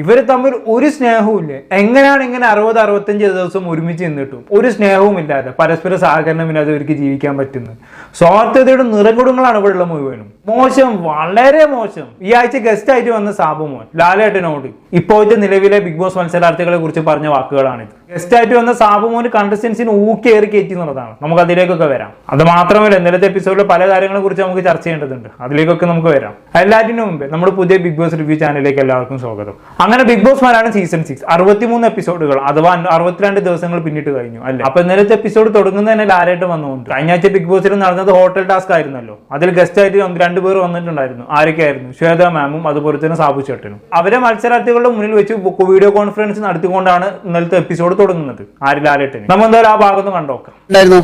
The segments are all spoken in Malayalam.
ഇവർ തമ്മിൽ ഒരു സ്നേഹവും ഇല്ല എങ്ങനെയാണ് ഇങ്ങനെ അറുപത് അറുപത്തഞ്ച് ദിവസം ഒരുമിച്ച് നിന്നിട്ടും? ഒരു സ്നേഹവും ഇല്ലാതെ പരസ്പര സഹകരണമില്ലാതെ ഇവർക്ക് ജീവിക്കാൻ പറ്റുന്നത്. സ്വാർത്ഥതയുടെ നിറകുടങ്ങളാണ് ഇവിടെ ഉള്ള മുഴുവനും. മോശം വളരെ മോശം. ഈ ആഴ്ച ഗസ്റ്റ് ആയിട്ട് വന്ന സാബുമോൻ ലാലേട്ടനോട് ഇപ്പോഴത്തെ നിലവിലെ ബിഗ് ബോസ് മത്സരാർത്ഥികളെ കുറിച്ച് പറഞ്ഞ വാക്കുകളാണിത്. ഗസ്റ്റ് ആയിട്ട് വന്ന സാബുമോന് കണ്ടസ്റ്റൻസിന് ഊക്കേറി കയറ്റി എന്നുള്ളതാണ്. നമുക്ക് അതിലേക്കൊക്കെ വരാം. അത് മാത്രമല്ല ഇന്നലത്തെ എപ്പിസോഡിൽ പല കാര്യങ്ങളെ കുറിച്ച് നമുക്ക് ചർച്ച ചെയ്യേണ്ടതുണ്ട്. അതിലേക്കൊക്കെ നമുക്ക് വരാം. എല്ലാറ്റിനും മുമ്പ് നമ്മുടെ പുതിയ ബിഗ് ബോസ് റിവ്യൂ ചാനലിലേക്ക് എല്ലാവർക്കും സ്വാഗതം. അങ്ങനെ Big Boss Malayalam season six അറുപത്തിമൂന്ന് എപ്പിസോഡുകൾ അഥവാ അറുപത്തിരണ്ട് ദിവസങ്ങൾ പിന്നിട്ട് കഴിഞ്ഞു അല്ലെ? അപ്പൊ ഇന്നലത്തെ എപ്പിസോഡ് തുടങ്ങുന്നത് തന്നെ ലാരായിട്ട് വന്നുകൊണ്ട് കഴിഞ്ഞ ആഴ്ച ബിഗ് ബോസിൽ നടന്നത് ഹോട്ടൽ ടാസ്ക് ആയിരുന്നല്ലോ. അതിൽ ഗസ്റ്റ് ആയിട്ട് ഒന്ന് രണ്ട് പേർ വന്നിട്ടുണ്ടായിരുന്നു. ആരൊക്കെയായിരുന്നു ശ്വേത മാമും അതുപോലെ തന്നെ സാബു ചേട്ടനും. അവരെ മത്സരാർത്ഥികളുടെ മുന്നിൽ വെച്ച് വീഡിയോ കോൺഫറൻസ് നടത്തിക്കൊണ്ടാണ് ഇന്നലത്തെ എപ്പിസോഡ് തുടങ്ങുന്നത്? ആര് ലാലേട്ടന്? നമ്മൾ എന്തായാലും ആ ഭാഗത്ത് കണ്ടോക്കാം. ഉണ്ടായിരുന്നു.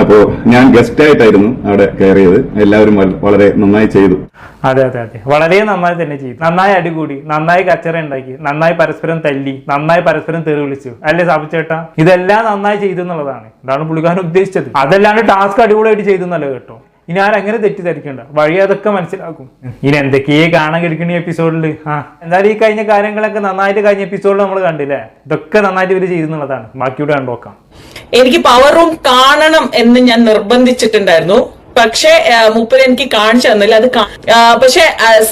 അപ്പോ ഞാൻ ഗസ്റ്റ് ആയിട്ടായിരുന്നു അവിടെ കയറിയത്. എല്ലാവരും വളരെ നന്നായി ചെയ്തു. അതെ അതെ അതെ. വളരെ നന്നായി തന്നെ ചെയ്തു. നന്നായി അടികൂടി നന്നായി കച്ചറ ഉണ്ടാക്കി നന്നായി പരസ്പരം തല്ലി നന്നായി പരസ്പരം തെറി വിളിച്ചു. അല്ലേ സാബുച്ചേട്ടാ ഇതെല്ലാം നന്നായി ചെയ്തു എന്നുള്ളതാണ്. ഇതാണ് പുള്ളിക്കാരൻ ഉദ്ദേശിച്ചത്. അതല്ലാണ്ട് ടാസ്ക് അടിപൊളിയായിട്ട് ചെയ്തു എന്നല്ല കേട്ടോ. ഇനി ആരങ്ങനെ തെറ്റിദ്ധരിക്കണ്ട? വഴി അതൊക്കെ മനസ്സിലാക്കും. ഇനി എന്തൊക്കെയേ കാണാൻ കിടക്കുന്ന എപ്പിസോഡിൽ ആ എന്തായാലും ഈ കഴിഞ്ഞ കാര്യങ്ങളൊക്കെ നന്നായിട്ട് കഴിഞ്ഞ എപ്പിസോഡിൽ നമ്മൾ കണ്ടില്ലേ? ഇതൊക്കെ നന്നായിട്ട് ഇവർ ചെയ്തെന്നുള്ളതാണ് ബാക്കിയുടെ ബാക്കിയൂടെ കണ്ടോക്കാം എനിക്ക് പവർ റൂം കാണണം എന്ന് ഞാൻ നിർബന്ധിച്ചിട്ടുണ്ടായിരുന്നു. പക്ഷെ മൂപ്പര് എനിക്ക് കാണിച്ചു തന്നില്ല. അത് പക്ഷെ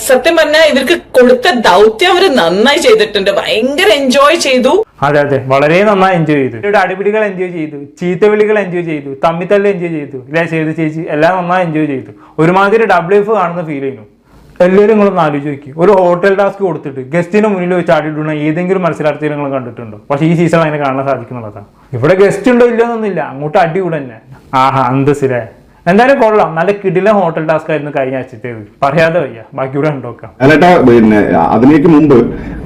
സത്യം പറഞ്ഞാൽ ഇവർക്ക് കൊടുത്ത ദൗത്യം അവർ നന്നായി ചെയ്തിട്ടുണ്ട്. ഭയങ്കര എൻജോയ് ചെയ്തു. അതെ അതെ. വളരെ നന്നായി എൻജോയ് ചെയ്തു. ഇവരുടെ അടിപിടികൾ എൻജോയ് ചെയ്തു. ചീത്തവിളികൾ എൻജോയ് ചെയ്തു. തമ്മിത്തല്ല എൻജോയ് ചെയ്തു. ഇല്ല ചെയ്ത് ചേച്ചി? എല്ലാം നന്നായി എൻജോയ് ചെയ്തു. ഒരുമാതിരി ഡബ്ല്യു എഫ് കാണുന്ന ഫീൽ ചെയ്യുന്നു. എല്ലാവരും നിങ്ങളൊന്ന് ആലോചിച്ച് നോക്കി. ഒരു ഹോട്ടൽ ടാസ്ക് കൊടുത്തിട്ട് ഗസ്റ്റിന് മുന്നിൽ വെച്ച് ആടിയിട്ടുള്ള ഏതെങ്കിലും മത്സരാർത്ഥികൾ നിങ്ങൾ കണ്ടിട്ടുണ്ടോ? പക്ഷേ ഈ സീസൺ അതിനെ കാണാൻ സാധിക്കുന്നുള്ളതാണ്. ഇവിടെ ഗസ്റ്റ് ഉണ്ടോ ഇല്ലെന്നൊന്നുമില്ല അങ്ങോട്ട് അടി കൂടെ തന്നെ ആഹാ അന്തസ്സിലെ. എന്തായാലും കൊള്ളാം. നല്ല കിടില ഹോട്ടൽ ടാസ്ക് ആയിരുന്നു കഴിഞ്ഞ ആഴ്ചത്തേത് പറയാതെ വയ്യ. ബാക്കി കൂടെ കണ്ടോക്കാം ലാലേട്ട പിന്നെ അതിലേക്ക് മുമ്പ്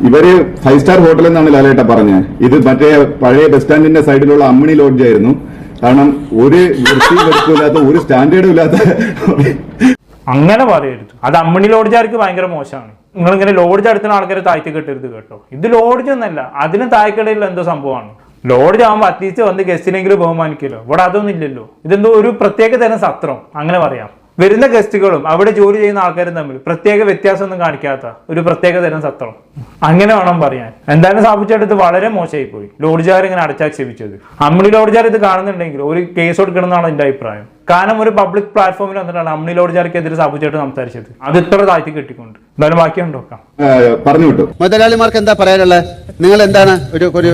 ഇവർ ഫൈവ് സ്റ്റാർ ഹോട്ടൽ എന്നാണ് ലാലേട്ട പറഞ്ഞത് ഇത് മറ്റേ പഴയ ബസ് സ്റ്റാൻഡിന്റെ സൈഡിലുള്ള അമ്മിണി ലോഡ്ജ് ആയിരുന്നു. കാരണം ഒരു വൃത്തി ഒരു സ്റ്റാൻഡേർഡും ഇല്ലാത്ത അങ്ങനെ പറയരുത്. അത് അമ്മണി ലോഡ്ജാർക്ക് ഭയങ്കര മോശമാണ്. നിങ്ങൾ ഇങ്ങനെ ലോഡ്ജ് അടുത്തുന്ന ആൾക്കാരെ താഴ്ത്തി കെട്ടരുത് കേട്ടോ. ഇത് ലോഡ്ജ് ഒന്നല്ല അതിന് താഴ്ക്കടയിൽ എന്തോ സംഭവമാണ്. ലോഡ്ജ് ആകുമ്പോൾ അറ്റ്ലീസ്റ്റ് വന്ന് ഗസ്റ്റിനെങ്കിലും ബഹുമാനിക്കുമല്ലോ. ഇവിടെ അതൊന്നും ഇല്ലല്ലോ. ഇതെന്തോ ഒരു പ്രത്യേക തരം സത്രം. അങ്ങനെ പറയാം. വരുന്ന ഗസ്റ്റുകളും അവിടെ ജോലി ചെയ്യുന്ന ആൾക്കാരും തമ്മിൽ പ്രത്യേക വ്യത്യാസമൊന്നും കാണിക്കാത്ത ഒരു പ്രത്യേക തരം സത്രം. അങ്ങനെ വേണം പറയാൻ. എന്തായാലും സ്ഥാപിച്ചെടുത്ത് വളരെ മോശമായി പോയി. ലോഡ്ജാർ ഇങ്ങനെ അടച്ചാക്ഷേപിച്ചത്. അമ്മിണി ലോഡ്ജാർ ഇത് കാണുന്നുണ്ടെങ്കിൽ ഒരു കേസ് കൊടുക്കണം എന്നാണ് എന്റെ അഭിപ്രായം. കാരണം ഒരു പബ്ലിക് പ്ലാറ്റ്ഫോമിൽ വന്നിട്ടാണ് അമ്മിണി സാബു സ്ഥാപിച്ചിട്ട് സംസാരിച്ചത്. അത് ഇത്ര താഴ്ത്തി കെട്ടിക്കൊണ്ട്. എന്തായാലും ബാക്കി ഉണ്ടോക്കാം പറഞ്ഞു വിട്ടു. മുതലാളിമാർക്ക് എന്താ പറയാനുള്ളത് നിങ്ങൾ എന്താണ് ഒരു ഒരു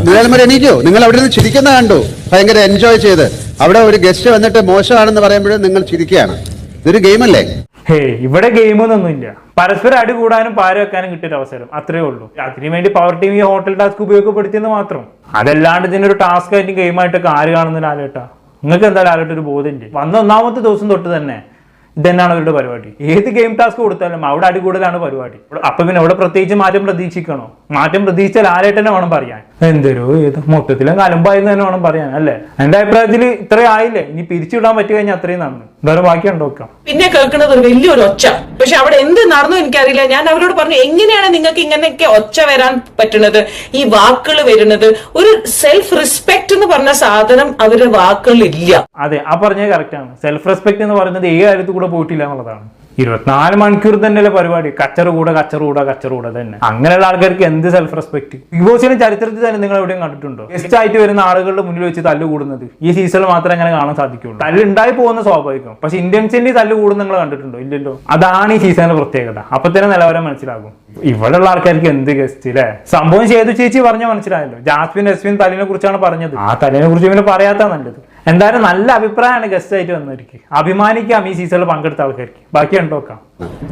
മുതലാളിമാർ എണീക്കോ നിങ്ങൾ അവിടെ നിന്ന് ചിരിക്കുന്ന കണ്ടു. ഭയങ്കര എൻജോയ് ചെയ്ത്. അവിടെ ഒരു ഗസ്റ്റ് വന്നിട്ട് മോശമാണെന്ന് പറയുമ്പോഴും നിങ്ങൾ ചിരിക്കുകയാണ്. ഇതൊരു ഗെയിമല്ലേ ഹേ ഇവിടെ ഗെയിമൊന്നുമില്ല പരസ്പരം അടി കൂടാനും പാര വെക്കാനും കിട്ടിയൊരു അവസരം. അത്രേ ഉള്ളൂ. അതിനു വേണ്ടി പവർ ടീം ഈ ഹോട്ടൽ ടാസ്ക് ഉപയോഗപ്പെടുത്തിയെന്ന് മാത്രം. അതല്ലാണ്ട് ഇതിനൊരു ടാസ്ക് ആയിട്ട് ഗെയിമായിട്ടൊക്കെ ആര് കാണുന്നില്ല ലാലേട്ടാ നിങ്ങൾക്ക് എന്തായാലും ആലോട്ട് ഒരു ബോധമില്ലേ വന്ന ഒന്നാമത്തെ ദിവസം തൊട്ട് തന്നെ ഇതന്നെയാണ് അവരുടെ പരിപാടി. ഏത് ഗെയിം ടാസ്ക് കൊടുത്താലും അവിടെ അടി കൂടുതലാണ് പരിപാടി. അപ്പൊ പിന്നെ അവിടെ പ്രത്യേകിച്ച് മാറ്റം പ്രതീക്ഷിക്കണോ? മാറ്റം പ്രതീക്ഷിച്ചാൽ ആരായിട്ടെന്നെ വേണം പറയാൻ? എന്തൊരു ഏത് മൊത്തത്തിലും കലമ്പായെന്ന് തന്നെ വേണം പറയാൻ അല്ലേ? എന്റെ അഭിപ്രായത്തിൽ ഇത്രയും ആയില്ലേ? ഇനി പിരിച്ചുവിടാൻ പറ്റി കഴിഞ്ഞാൽ അത്രയും നന്ന് എന്തായാലും ബാക്കി ഉണ്ടോക്കാം പിന്നെ കേൾക്കുന്നത് ഒരു വലിയൊരു ഒച്ച. പക്ഷെ അവിടെ എന്ത് നടന്നു എനിക്കറിയില്ല. ഞാൻ അവരോട് പറഞ്ഞു എങ്ങനെയാണ് നിങ്ങൾക്ക് ഇങ്ങനെയൊക്കെ ഒച്ച വരാൻ പറ്റുന്നത്? ഈ വാക്കുകൾ വരുന്നത്? ഒരു സെൽഫ് റെസ്പെക്ട് എന്ന് പറഞ്ഞ സാധനം അവരുടെ വാക്കുകളിൽ ഇല്ല അതെ ആ പറഞ്ഞത് കറക്റ്റ് ആണ്. സെൽഫ് റെസ്പെക്ട് എന്ന് പറയുന്നത് ഏ കാര്യത്തിൽ കൂടെ പോയിട്ടില്ല എന്നുള്ളതാണ്. ഇരുപത്തിനാല് മണിക്കൂർ തന്നെയല്ലേ പരിപാടി. കച്ചറ കൂടെ കച്ചറ കൂടെ കച്ചറ കൂടെ തന്നെ. അങ്ങനെയുള്ള ആൾക്കാർക്ക് എന്ത് സെൽഫ് റെസ്പെക്ട് ബിഗ് ബോസിന്റെ ചരിത്രത്തിൽ തന്നെ നിങ്ങൾ എവിടെയും കണ്ടിട്ടുണ്ടോ? ഗസ്റ്റ് ആയിട്ട് വരുന്ന ആളുകളുടെ മുന്നിൽ വെച്ച് തല്ല് കൂടുന്നത്. ഈ സീസണിൽ മാത്രമേ അങ്ങനെ കാണാൻ സാധിക്കുള്ളൂ. തല്ല് ഉണ്ടായി പോകുന്ന സ്വാഭാവികം. പക്ഷെ ഇന്ത്യൻസിന്റെ തല്ല് കൂടുന്ന നിങ്ങൾ കണ്ടിട്ടുണ്ടോ? ഇല്ലല്ലോ. അതാണ് ഈ സീസണിന്റെ പ്രത്യേകത. അപ്പൊ തന്നെ നിലവാരം മനസ്സിലാകും. ഇവിടെയുള്ള ആൾക്കാർക്ക് എന്ത് ഗസ്റ്റ് അല്ലേ സംഭവം ചെയ്തു ചേച്ചി പറഞ്ഞ മനസ്സിലായല്ലോ. ജാസ്മിൻ അസ്മിൻ തലിനെ കുറിച്ചാണ് പറഞ്ഞത്. ആ തലിനെ കുറിച്ച് പിന്നെ പറയാത്ത നല്ലത്. എന്തായാലും നല്ല അഭിപ്രായമാണ് ഗസ്റ്റ് ആയിട്ട് വന്നവർക്ക്. അഭിമാനിക്കാം ഈ സീസണിൽ പങ്കെടുത്ത ആൾക്കാർക്ക്. ബാക്കി ഉണ്ടോക്കാം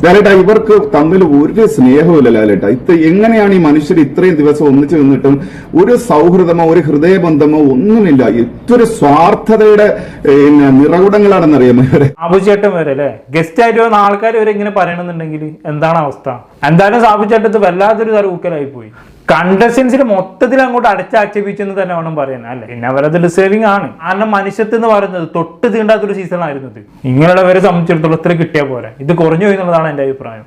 ലാലേട്ട ഇവർക്ക് തമ്മിൽ ഒരു സ്നേഹവുമില്ല ലാലേട്ട. ഇത് എങ്ങനെയാണ് ഈ മനുഷ്യർ ഇത്രയും ദിവസം ഒന്നിച്ചു നിന്നിട്ടും ഒരു സൗഹൃദമോ ഒരു ഹൃദയബന്ധമോ ഒന്നുമില്ല. ഇതൊരു സ്വാർത്ഥതയുടെ പിന്നെ നിറകുടങ്ങളാണെന്നറിയാമോ ഇവരെ? സാബുചേട്ടൻ വരെ അല്ലേ? ഗസ്റ്റ് ആയിട്ട് വന്ന ആൾക്കാർ വരെ ഇങ്ങനെ പറയണമെന്നുണ്ടെങ്കിൽ എന്താണ് അവസ്ഥ? എന്തായാലും സാബുചേട്ടത്ത് വല്ലാത്തൊരു തരം ഊക്കലായി പോയി കണ്ടസ്റ്റൻസിന് മൊത്തത്തിൽ അങ്ങോട്ട് അടച്ചാക്ഷേപിച്ചെന്ന് തന്നെ വേണം പറയാൻ അല്ലെ? പിന്നെ അവരത് ഡിസേർവിംഗ് ആണ്. കാരണം മനുഷ്യത്ത് എന്ന് പറയുന്നത് തൊട്ട് തീണ്ടാത്തൊരു സീസൺ ആയിരുന്നു ഇത്. ഇങ്ങനെയുള്ളവരെ സംബന്ധിച്ചിടത്തോളം ഇത്ര കിട്ടിയാൽ പോരാ. ഇത് കുറഞ്ഞു പോയി എന്നുള്ളതാണ് എന്റെ അഭിപ്രായം.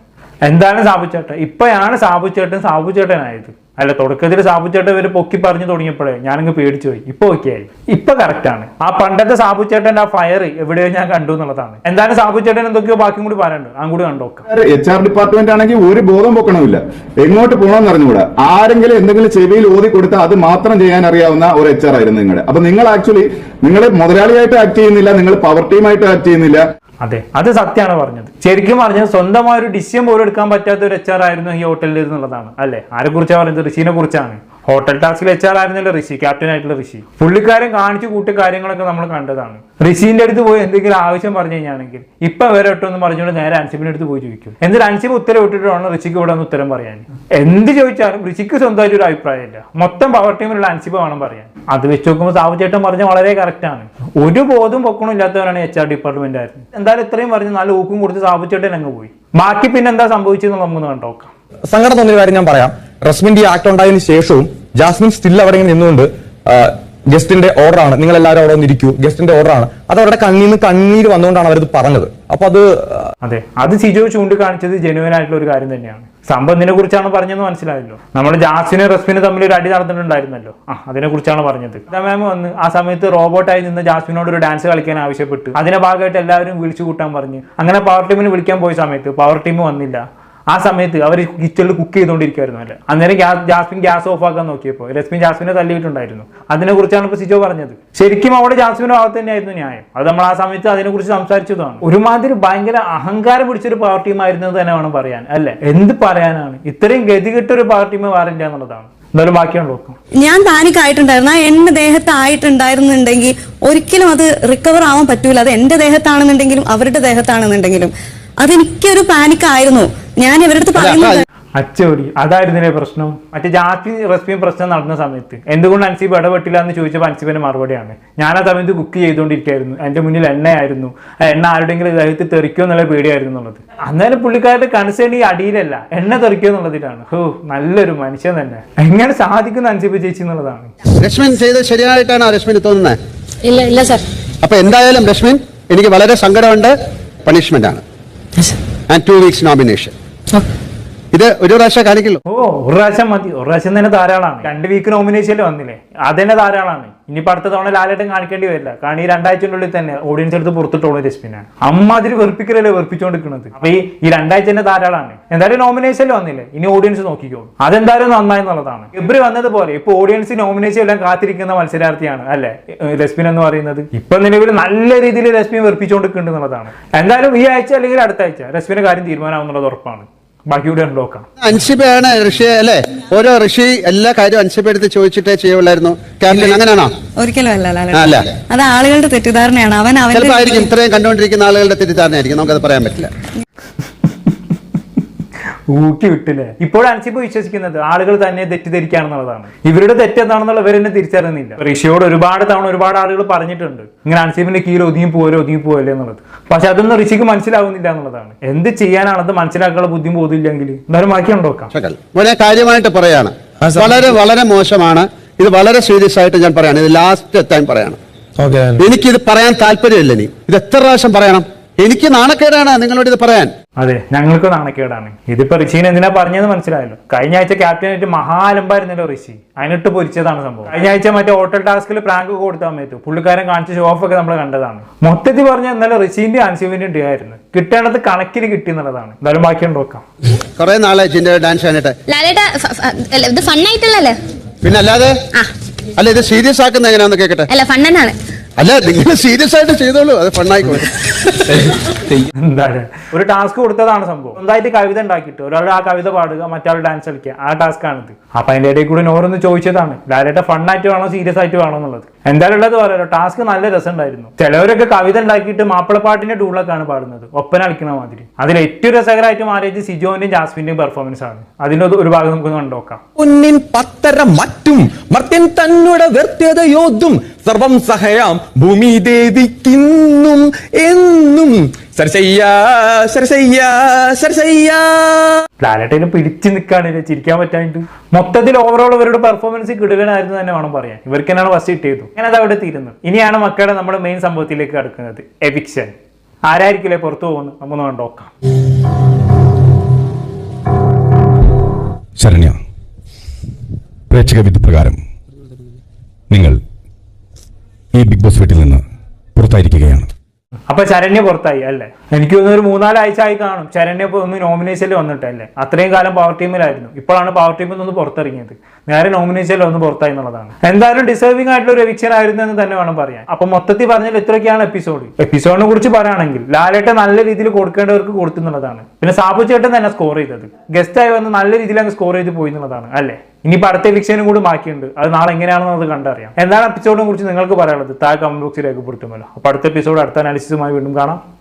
എന്താണ് സാബുചേട്ടൻ ഇപ്പോഴാണ് സാബുചേട്ടൻ സാബുചേട്ടനായത് അല്ല തുടക്കത്തിൽ സാബുച്ചേട്ടൻ ഇവർ പൊക്കി പറഞ്ഞു തുടങ്ങിയപ്പോഴേ ഞാനങ്ങ് പേടിച്ചു പോയി. ഇപ്പൊ ഓക്കെ ആയി. ഇപ്പൊ കറക്റ്റ് ആണ്. ആ പണ്ടത്തെ സാബുച്ചേട്ടന്റെ ആ ഫയർ എവിടെയോ ഞാൻ കണ്ടു എന്നുള്ളതാണ്. എന്തായാലും സാബുച്ചേട്ടൻ എന്തൊക്കെയോ ബാക്കിയും കൂടി പറയാനുണ്ട്. അതും കൂടി കണ്ടോക്കാം എച്ച് ആർ ഡിപ്പാർട്ട്മെന്റ് ആണെങ്കിൽ ഒരു ബോധം പൊക്കണമില്ല. എങ്ങോട്ട് പോകണമെന്ന് അറിഞ്ഞുകൂടാ. ആരെങ്കിലും എന്തെങ്കിലും ചെവിയിൽ ഓതി കൊടുത്താൽ അത് മാത്രം ചെയ്യാൻ അറിയാവുന്ന ഒരു എച്ച് ആർ ആയിരുന്നു നിങ്ങളുടെ അപ്പൊ നിങ്ങൾ ആക്ച്വലി നിങ്ങൾ മുതലാളിയായിട്ട് ആക്ട് ചെയ്യുന്നില്ല നിങ്ങൾ പവർ ടീമായിട്ട് ആക്ട് ചെയ്യുന്നില്ല. അതെ അത് സത്യമാണ് പറഞ്ഞത്. ശരിക്കും പറഞ്ഞത് സ്വന്തമായ ഒരു ഡിസിഷൻ പോലും എടുക്കാൻ പറ്റാത്ത ഒരു എച്ച് ആർ ആയിരുന്നു ഈ ഹോട്ടലിൽ എന്നുള്ളതാണ് അല്ലെ? ആരെ കുറിച്ചാണ് പറയുന്നത്? ഋഷിനെ കുറിച്ചാണ്. ഹോട്ടൽ ടാസ്കിൽ എച്ച് ആർ ആയിരുന്നല്ലോ ഋഷി ക്യാപ്റ്റൻ ആയിട്ടുള്ള ഋഷി. പുള്ളിക്കാരൻ കാണിച്ചു കൂട്ടി കാര്യങ്ങളൊക്കെ നമ്മൾ കണ്ടതാണ്. ഋഷിന്റെ അടുത്ത് പോയി എന്തെങ്കിലും ആവശ്യം പറഞ്ഞു കഴിഞ്ഞാണെങ്കിൽ ഇപ്പൊ വേറെ ഒട്ടൊന്നും പറഞ്ഞുകൊണ്ട് നേരെ അൻസിബിന്റെ അടുത്ത് പോയി ചോദിക്കും. എന്നിട്ട് അൻസിബ് ഉത്തരം ഇട്ടിട്ടാണ് ഋഷിക്ക് ഇവിടെ ഒന്ന് ഉത്തരം പറയാൻ. എന്ത് ചോദിച്ചാലും ഋഷിക്ക് സ്വന്തമായിട്ട് ഒരു അഭിപ്രായമില്ല മൊത്തം പവർ ടീമിലുള്ള അൻസിബ് വേണം പറയാൻ. അത് വെച്ച് നോക്കുമ്പോൾ സാവുചേട്ടൻ പറഞ്ഞ വളരെ കറക്റ്റ് ആണ്. ഒരു ബോധം പൊക്കണം ഇല്ലാത്തവരാണ് എച്ച് ആർ ഡിപ്പാർട്ട്മെന്റ് ആയിരുന്നു. എന്തായാലും ഇത്രയും പറഞ്ഞ് നല്ല ഊക്കും കൊടുത്ത് സാവുചേട്ടൻ അങ്ങ് പോയി. ബാക്കി പിന്നെ എന്താ സംഭവിച്ചെന്ന് നമുക്കൊന്ന് കണ്ടോക്കാം. സങ്കടം തോന്നിയ കാര്യം ഞാൻ പറയാം. റസ്മിന്റെ ഈ ആക്ട് ഉണ്ടായതിനു ശേഷവും ജാസ്മിൻ സ്റ്റിൽ അവിടെ ഇങ്ങനെ നിന്നുകൊണ്ട് ഗസ്റ്റിന്റെ ഓർഡർ ആണ്. നിങ്ങൾ എല്ലാവരും അവിടെ ഒന്നിരിക്കൂ ഗസ്റ്റിന്റെ ഓർഡറാണ് അത് അവരുടെ കണ്ണിൽ നിന്ന് വന്നുകൊണ്ടാണ് അവരത് പറഞ്ഞത്. അപ്പൊ അത് അതെ. അത് സിജോ ചൂണ്ടിക്കാണിച്ചത് ജെനുവൻ ആയിട്ടുള്ള ഒരു കാര്യം തന്നെയാണ്. സംഭവം ഇതിനെ കുറിച്ചാണ് പറഞ്ഞെന്ന് മനസ്സിലായല്ലോ. നമ്മൾ ജാസിന് റസ്മിന് തമ്മിൽ ഒരു അടി നടന്നിട്ടുണ്ടായിരുന്നല്ലോ. ആ അതിനെ കുറിച്ചാണ് പറഞ്ഞത്. മാം വന്ന് ആ സമയത്ത് റോബോട്ടായി നിന്ന് ജാസ്മിനോട് ഒരു ഡാൻസ് കളിക്കാൻ ആവശ്യപ്പെട്ടു അതിന്റെ ഭാഗമായിട്ട് എല്ലാവരും വിളിച്ചു കൂട്ടാൻ പറഞ്ഞു. അങ്ങനെ പവർ ടീമിന് വിളിക്കാൻ പോയ സമയത്ത് പവർ ടീം വന്നില്ല. ആ സമയത്ത് അവർ കിച്ചണിൽ കുക്ക് ചെയ്തുകൊണ്ടിരിക്കുവായിരുന്നു അല്ലേ? അന്നേരം ഗ്യാസ് ജാസ്മിൻ ഗ്യാസ് ഓഫ് ആക്കാൻ നോക്കിയപ്പോൾ രശ്മിൻ ജാസ്മിനെ തല്ലിയിട്ടുണ്ടായിരുന്നു അതിനെ കുറിച്ചാണ് ഇപ്പൊ സിജോ പറഞ്ഞത്. ശരിക്കും അവിടെ ജാസ്മിന്റെ ഭാഗത്ത് തന്നെയായിരുന്നു ന്യായം. അത് നമ്മൾ ആ സമയത്ത് അതിനെക്കുറിച്ച് സംസാരിച്ചതാണ്. ഒരുമാതിരി ഭയങ്കര അഹങ്കാരം പിടിച്ചൊരു ആയിരുന്നു തന്നെ വേണം പറയാൻ അല്ലെ? എന്ത് പറയാനാണ്? ഇത്രയും ഗതികെട്ട ഒരു പവർ എന്നുള്ളതാണ്. എന്തായാലും ബാക്കിയാണ് ഞാൻ പാനിക് ആയിട്ടുണ്ടായിരുന്നു ആ എന്റെ ദേഹത്ത് ആയിട്ടുണ്ടായിരുന്നുണ്ടെങ്കിൽ ഒരിക്കലും അത് റിക്കവർ ആവാൻ പറ്റൂല. അത് എന്റെ ദേഹത്താണെന്നുണ്ടെങ്കിലും അവരുടെ ദേഹത്താണെന്നുണ്ടെങ്കിലും. അതെനിക്കൊരു പാനിക് ആയിരുന്നു. ഞാൻ ഇവരുടെ അടുത്ത് പറയുന്നത് അച്ചോടി അതായിരുന്നില്ലേ പ്രശ്നം? മറ്റേ ജാതി റെസിപ്പിയും പ്രശ്നം നടന്ന സമയത്ത്. എന്തുകൊണ്ട് അൻസീബ് ഇടപെട്ടില്ല എന്ന് ചോദിച്ചപ്പോൾ അൻസീബിന്റെ മറുപടിയാണ്. ഞാൻ ആ സമയത്ത് കുക്ക് ചെയ്തുകൊണ്ടിരിക്കുകയായിരുന്നു എന്റെ മുന്നിൽ എണ്ണയായിരുന്നു. ആ എണ്ണ ആരുടെങ്കിലും ദേഹത്ത് തെറിക്കോ എന്നുള്ള പേടിയായിരുന്നു എന്നുള്ളത്. അന്നേരം പുള്ളിക്കാരുടെ കൺസേൺ ഈ അടിയിലല്ല. എണ്ണ തെറിക്കോ എന്നുള്ളതിലാണ്. ഹോ നല്ലൊരു മനുഷ്യൻ തന്നെ. എങ്ങനെ സാധിക്കുന്നു അൻസീബ് ചേച്ചി എന്നുള്ളതാണ്. ചെയ്തത് ശരിയായിട്ടാണ് തോന്നുന്നത് ഇല്ല ഇല്ല സർ. അപ്പൊ എന്തായാലും രശ്മിൻ എനിക്ക് വളരെ സങ്കടമുണ്ട്. പണിഷ്മെന്റ് ആണ്. ആൻഡ് ടു വീക്സ് നോമിനേഷൻ ഇത് ഒരു പ്രാവശ്യം കാണിക്കുള്ളൂ. ഓ ഒരു പ്രാവശ്യം മതി. ഒരു പ്രാവശ്യം തന്നെ ധാരാളമാണ്. രണ്ട് വീക്ക് നോമിനേഷനിൽ വന്നില്ലേ? അത് തന്നെ ധാരാളമാണ്. ഇനിയിപ്പോ അടുത്ത തവണ ലാലേട്ടൻ കാണിക്കേണ്ടി വരില്ല. കാരണം ഈ രണ്ടാഴ്ചയുടെ തന്നെ ഓഡിയൻസ് എടുത്ത് പുറത്തിട്ടോളൂ രശ്മിനാണ് അമ്മാതിരി വെറുപ്പിക്കലല്ലേ വെറുപ്പിച്ചുകൊണ്ടിരിക്കുന്നത് അപ്പൊ ഈ ഈ രണ്ടാഴ്ച തന്നെ ധാരാളമാണ്. എന്തായാലും നോമിനേഷനിൽ വന്നില്ലേ? ഇനി ഓഡിയൻസ് നോക്കിക്കോളൂ അതെന്തായാലും നന്നായി എന്നുള്ളതാണ്. എബ്രി വന്നതുപോലെ ഇപ്പൊ ഓഡിയൻസ് നോമിനേഷൻ എല്ലാം കാത്തിരിക്കുന്ന മത്സരാർത്ഥിയാണ് അല്ലെ? രസ്മിൻ രശ്മിൻ എന്ന് പറയുന്നത്. ഇപ്പൊ നിലവിൽ നല്ല രീതിയിൽ രശ്മിൻ വെറുപ്പിച്ചുകൊണ്ടിരിക്കുന്നുണ്ട് എന്നുള്ളതാണ്. എന്തായാലും ഈ ആഴ്ച അല്ലെങ്കിൽ അടുത്ത ആഴ്ച രശ്മിന്റെ കാര്യം തീരുമാനമാവുന്നുള്ളത് ഉറപ്പാണ്. ബാക്കി കൂടെ നോക്കാം അൻസിബയാണ് ഋഷി അല്ലെ? ഓരോ ഋഷി എല്ലാ കാര്യവും അൻസിബ എടുത്ത് ചോദിച്ചിട്ടേ ചെയ്യുള്ളായിരുന്നു. ക്യാപ്റ്റൻ അങ്ങനെയാണോ? ഒരിക്കലും അല്ല അല്ല. അത് ആളുകളുടെ തെറ്റിദ്ധാരണയാണ്. അവൻ ആയിരിക്കും ഇത്രയും കണ്ടുകൊണ്ടിരിക്കുന്ന ആളുകളുടെ തെറ്റിദ്ധാരണയായിരിക്കും. നമുക്കത് പറയാൻ പറ്റില്ല. ഊക്കി വിട്ടില്ലേ ഇപ്പോഴാണ് അൻസിബ് വിശ്വസിക്കുന്നത് ആളുകൾ തന്നെ തെറ്റിദ്ധരിക്കുകയാണെന്നുള്ളതാണ്. ഇവരുടെ തെറ്റെന്താണെന്നുള്ള ഇവർ തന്നെ തിരിച്ചറിയുന്നില്ല. ഋഷിയോട് ഒരുപാട് തവണ ഒരുപാട് ആളുകൾ പറഞ്ഞിട്ടുണ്ട്. ഇങ്ങനെ അൻസിബിന്റെ കീഴിൽ ഒതുങ്ങി പോരോ ഒതുങ്ങി പോവല്ലേ എന്നുള്ളത്. പക്ഷെ അതൊന്നും ഋഷിക്ക് മനസ്സിലാവുന്നില്ല എന്നുള്ളതാണ്. എന്ത് ചെയ്യാനാണെന്ന് മനസ്സിലാക്കാനുള്ള ബുദ്ധി ബോധമില്ലെങ്കിൽ എന്തായാലും ബാക്കി നോക്കാം. ശകൽ വളരെ കാര്യമായിട്ട് പറയാണ്. വളരെ വളരെ മോശമാണ്. ഇത് വളരെ സീരിയസ് ആയിട്ട് ഞാൻ പറയാണ്. ഇത് ലാസ്റ്റ് ടൈം പറയാണ്. എനിക്ക് എനിക്കിത് പറയാൻ താല്പര്യമില്ല ഇനി. ഇത് എത്ര പ്രാവശ്യം പറയണം? എനിക്ക് നാണക്കേടാണ് നിങ്ങളോട് ഇത് പറയാൻ. അതെ ഞങ്ങൾക്ക് നാണക്കേടാണ്. ഇതിപ്പോ ഋഷിനെ എന്തിനാ പറഞ്ഞതെന്ന് മനസ്സിലായല്ലോ. കഴിഞ്ഞ ആഴ്ച ക്യാപ്റ്റൻ ക്യാപ്റ്റനായിട്ട് മഹാലമ്പായിരുന്നല്ലോ ഋഷി. അതിനിട്ട് പൊരിച്ചതാണ് സംഭവം. കഴിഞ്ഞ ആഴ്ച മറ്റേ ഹോട്ടൽ ടാസ്കിൽ പ്രാങ്ക് കൊടുത്ത കൊടുത്താൽ സമയത്ത് പുള്ളിക്കാരൻ കാണിച്ച ഷോ ഓഫ് ഒക്കെ നമ്മൾ കണ്ടതാണ്. മൊത്തത്തിൽ പറഞ്ഞ ഇന്നലെ ഋഷിന്റെ അൻസിബിന്റെയും ഡേ ആയിരുന്നു. കിട്ടേണ്ടത് കണക്കിന് കിട്ടി എന്നുള്ളതാണ്. എന്തായാലും ബാക്കി നോക്കാം. കുറെ നാളെ ജിന്റെ ഡാൻസ് അല്ല, ഇത് ഫണ്ണായിട്ടുള്ളല്ലേ പിന്നെ അല്ലാതെ? അല്ല ഇത് സീരിയസ് ആക്കുന്ന എങ്ങനെയാന്ന് കേക്കട്ടെ? അല്ല ഫണ്ണനാണ് അല്ല നിങ്ങൾ സീരിയസ് ആയിട്ട് ചെയ്തോളൂ. അത് ഫണ്ണായിക്കോട്ടെ എന്താണ്? ഒരു ടാസ്ക് കൊടുത്തതാണ് സംഭവം. സ്വന്തമായിട്ട് കവിത ഉണ്ടാക്കിയിട്ട് ഒരാൾ ആ കവിത പാടുക മറ്റാൾ ഡാൻസ് കളിക്കുക. ആ ടാസ്ക് ആണിത്. അപ്പൊ അതിന്റെ ഇടയിൽ കൂടെ നോറൊന്ന് ചോദിച്ചതാണ്. ഡയറക്റ്റ് ഫണ്ണായിട്ട് വേണോ സീരിയസ് ആയിട്ട് വേണോ എന്നുള്ളത്. എന്തായാലും ഉള്ളത് പറയാലോ ടാസ്ക് നല്ല രസമുണ്ടായിരുന്നു. ചിലവരൊക്കെ കവിത ഉണ്ടാക്കിയിട്ട് മാപ്പിളപ്പാട്ടിന്റെ ടൂളൊക്കെയാണ് പാടുന്നത്. ഒപ്പന കളിക്കുന്ന മാതിരി. അതിൽ ഏറ്റവും രസകരമായിട്ട് മാറിയത് സിജോന്റെയും ജാസ്മിന്റെയും പെർഫോമൻസ് ആണ്. അതിന്റെ ഒരു ഭാഗം നമുക്ക് കണ്ടോക്കാം പത്തര മറ്റും മർത്യൻ തന്നുടെ വ്യർത്ഥതയോതും സർവം സഹയാം ഭൂമി എന്നും. സരസയ്യ സരസയ്യ സരസയ്യ ലാലേട്ടനെ പിടിച്ചു നിൽക്കാണില്ല ചിരിക്കാൻ പറ്റാണ്ട് മൊത്തത്തിൽ ഓവറോൾ ഇവരുടെ പെർഫോമൻസ് കിടുകനായിരുന്നു തന്നെ വേണം പറയാൻ. ഇവർക്ക് തന്നെയാണ് ഫസ്റ്റ് കിട്ടിയത്. അങ്ങനെ അത് അവിടെ തീരുന്നു. ഇനിയാണ് മക്കളുടെ നമ്മുടെ മെയിൻ സംഭവത്തിലേക്ക് കടക്കുന്നത്. എവിക്ഷൻ ആരായിരിക്കില്ലേ പുറത്തു പോകുന്നു നമുക്ക് നോക്കാം. ശരണ്യ പ്രേക്ഷക വിധി പ്രകാരം നിങ്ങൾ ഈ ബിഗ് ബോസ് വീട്ടിൽ നിന്ന് പുറത്തായിരിക്കുകയാണ്. അപ്പൊ ശരണ്യ പുറത്തായി അല്ലേ? എനിക്ക് തോന്നുന്നു ഒരു മൂന്നാലാഴ്ച ആയി കാണും. ശരണ്യ ഒന്ന് നോമിനേഷനിൽ വന്നിട്ടല്ലേ അത്രയും കാലം പവർ ടീമിലായിരുന്നു ഇപ്പോഴാണ് പവർ ടീമിൽ നിന്ന് പുറത്തിറങ്ങിയത്. നേരെ നോമിനേഷനിൽ ഒന്ന് പുറത്തായി എന്നുള്ളതാണ്. എന്തായാലും ഡിസേർവിംഗ് ആയിട്ടുള്ള ഒരു എവിക്ഷൻ ആയിരുന്നു എന്ന് തന്നെ വേണം പറയാൻ. അപ്പൊ മൊത്തത്തിൽ പറഞ്ഞാൽ ഇത്രയൊക്കെയാണ് എപ്പിസോഡ് എപ്പിസോഡിനെ കുറിച്ച് പറയുകയാണെങ്കിൽ ലാലേട്ട നല്ല രീതിയിൽ കൊടുക്കേണ്ടവർക്ക് കൊടുത്തു എന്നുള്ളതാണ്. പിന്നെ സാബു ചേട്ടൻ തന്നെ സ്കോർ ചെയ്തത്. ഗസ്റ്റ് ആയി വന്ന് നല്ല രീതിയിൽ അങ്ങ് സ്കോർ ചെയ്ത് പോയി എന്നുള്ളതാണ് അല്ലേ? ഇനിയിപ്പോൾ അടുത്ത എവിക്ഷനും കൂടി ബാക്കിയുണ്ട്. അത് നാളെ എങ്ങനെയാണെന്ന് അത് കണ്ടറിയാം. എന്താണ് എപ്പിസോഡിനെ കുറിച്ച് നിങ്ങൾക്ക് പറയാനുള്ളത്? താഴെ കമന്റ് ബോക്സിൽ രേഖപ്പെടുത്തുമല്ലോ അപ്പോൾ അടുത്ത എപ്പിസോഡ് അടുത്ത അനാലിസിസുമായി വീണ്ടും കാണാം.